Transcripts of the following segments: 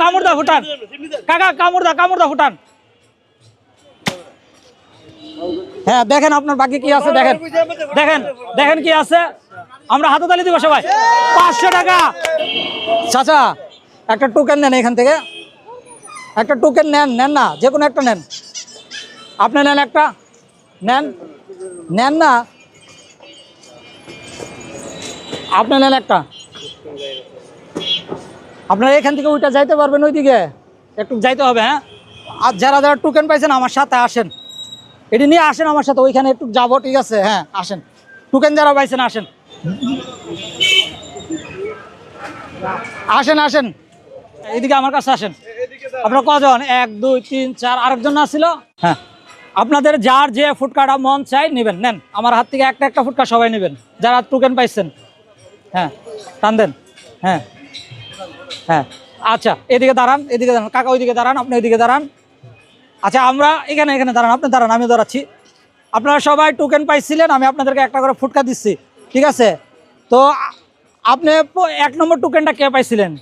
কামড়দা ফুটান কাকা কামড়দা কামড়দা ফুটান হ্যাঁ দেখেন আপনার বাকি কি আছে, দেখেন। দেখেন দেখেন কি আছে। আমরা হাতে তালি দিব সবাই। পাঁচশো টাকা। চাচা, একটা টোকেন নেন এখান থেকে। একটা টোকেন নেন নেন না, যে কোনো একটা নেন। আপনি নেন একটা। নেন নেন না। আপনি নেন একটা। আপনারা এখান থেকে ওইটা যাইতে পারবেন ওইদিকে। একটু যাইতে হবে হ্যাঁ? আর যারা যারা টোকেন পাইছেন, আমার সাথে আসেন। এটি নিয়ে আসেন আমার সাথে, ওইখানে একটু যাব, ঠিক আছে? হ্যাঁ আসেন। টোকেন যারা পাইছেন, আসেন। আসেন আসেন। এদিকে আমার কাছে আসেন। আপনারা কজন? এক, দুই, তিন, চার, আরেকজন না ছিল হ্যাঁ। আপনাদের যার যে ফুটকাটা মন চাই নেবেন। নেন, আমার হাত থেকে একটা একটা ফুটকা সবাই নেবেন। যারা টোকেন পাইছেন হ্যাঁ টান দেন। হ্যাঁ। হ্যাঁ। আচ্ছা এদিকে দাঁড়ান এদিকে দাঁড়ান। কাকা ওইদিকে দাঁড়ান, আপনি ওইদিকে দাঁড়ান। আচ্ছা আমরা এখানে এখানে দাঁড়ান, আপনি দাঁড়ান আমি দাঁড়াচ্ছি। আপনারা সবাই টোকেন পাইছিলেন, আমি আপনাদেরকে একটা করে ফুটকা দিচ্ছি, ঠিক আছে? তো আপনি এক নম্বর টোকেনটা কে পাইছিলেন?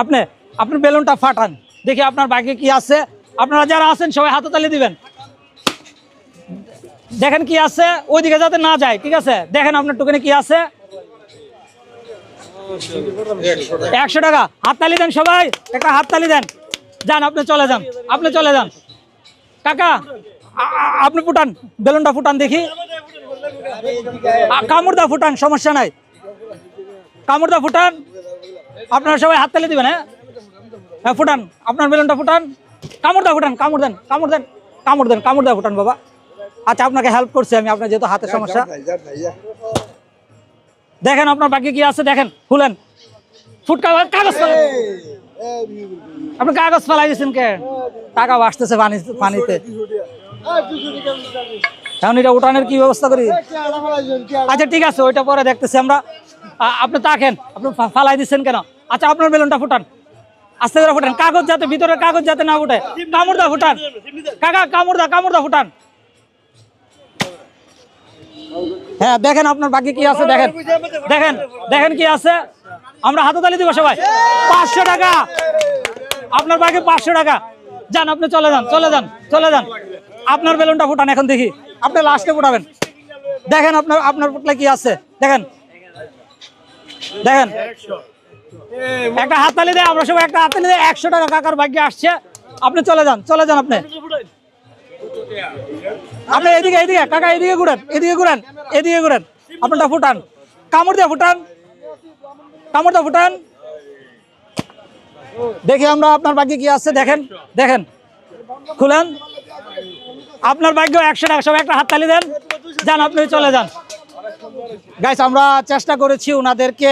আপনি আপনি বেলুনটা ফাটান, দেখি আপনার বাকি কি আছে। আপনারা যারা আছেন, সবাই হাতে তালি দিবেন। দেখেন কি আছে, ওইদিকে যাতে না যায়, ঠিক আছে? দেখেন আপনার টোকেনে কি আছে। একশো টাকা। হাততালি দেন সবাই। একটা হাততালি দেন। যান আপনি চলে যান। আপনি চলে যান। কাকা আপনি ফুটান। বেলুনটা ফুটান দেখি। কামড়দা ফুটান সমস্যা নাই। কামড়দা ফুটান। আপনারা সবাই হাততালি দিবেন হ্যাঁ? হ্যাঁ ফুটান। আপনার বেলুনটা ফুটান। কামড়দা ফুটান কামড় দেন কামড় দেন। কামড় দেন কামড়দা ফুটান বাবা। আচ্ছা আপনাকে হেল্প করছি আমি। আপনার যেহেতু হাতের সমস্যা। দেখেন আপনার বাকি কি আছে, দেখেন, খুলেন। ফুটকা কাগজ আপনি কাগজ ফেলাই দিয়েছেন কে? টাকা আসতেছে পানিতে। এখন এটা উঠানের কি ব্যবস্থা করি? আচ্ছা ঠিক আছে, ওইটা পরে দেখতেছি আমরা। আপনি তাকেন আপনি ফালাই দিচ্ছেন কেন? আচ্ছা আপনার বেলুনটা ফুটান। আস্তে করে ফুটান। কাগজ যাতে ভিতরে কাগজ যাতে না উঠে কামড়দা ফুটান। কাকা কামড়দা কামড়দা ফুটান। হ্যাঁ দেখেন আপনার বাকি কি আছে, দেখেন। দেখেন দেখেন কি আছে। আমরা হাতে তালি দিব সবাই। পাঁচশো টাকা। আপনার বাকি পাঁচশো টাকা। যান, আপনি চলে যান চলে যান চলে যান। আপনার বেলুনটা ফুটান এখন দেখি। আপনি লাস্টে ফুটাবেন। দেখেন আপনার আপনার ফুটলে কি আছে। দেখেন। দেখেন। একটা হাততালি দেয়, আমরা সবাই একটা হাততালি দেয়। একশো টাকা কাকার ভাগ্যে আসছে। আপনি চলে যান চলে যান আপনি। আপনি এদিকে এদিকে, কাকা এদিকে ঘুরেন এদিকে ঘুরেন। এদিকে ঘুরেন। আপনারটা ফুটান। কামড় দিয়ে ফুটান। কামড় ফুটান। দেখি আমরা আপনার বাক্যে কি আছে, দেখেন দেখেন। খুলেন। আপনার ভাগ্য একশো টাকা। সবাই একটা হাততালি দেন। যান, আপনি চলে যান। গাইস আমরা চেষ্টা করেছি ওনাদেরকে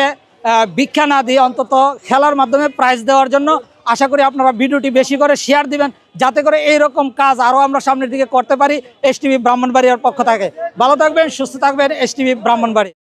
ভিক্ষা না দিয়ে অন্তত খেলার মাধ্যমে প্রাইজ দেওয়ার জন্য আশা করি আপনারা ভিডিওটি বেশি করে শেয়ার দিবেন, যাতে করে এই রকম কাজ আরও আমরা সামনের দিকে করতে পারি। এস টিভি ব্রাহ্মণবাড়িয়ার পক্ষ থেকে। ভালো থাকবেন, সুস্থ থাকবেন। S TV Brahmanbaria.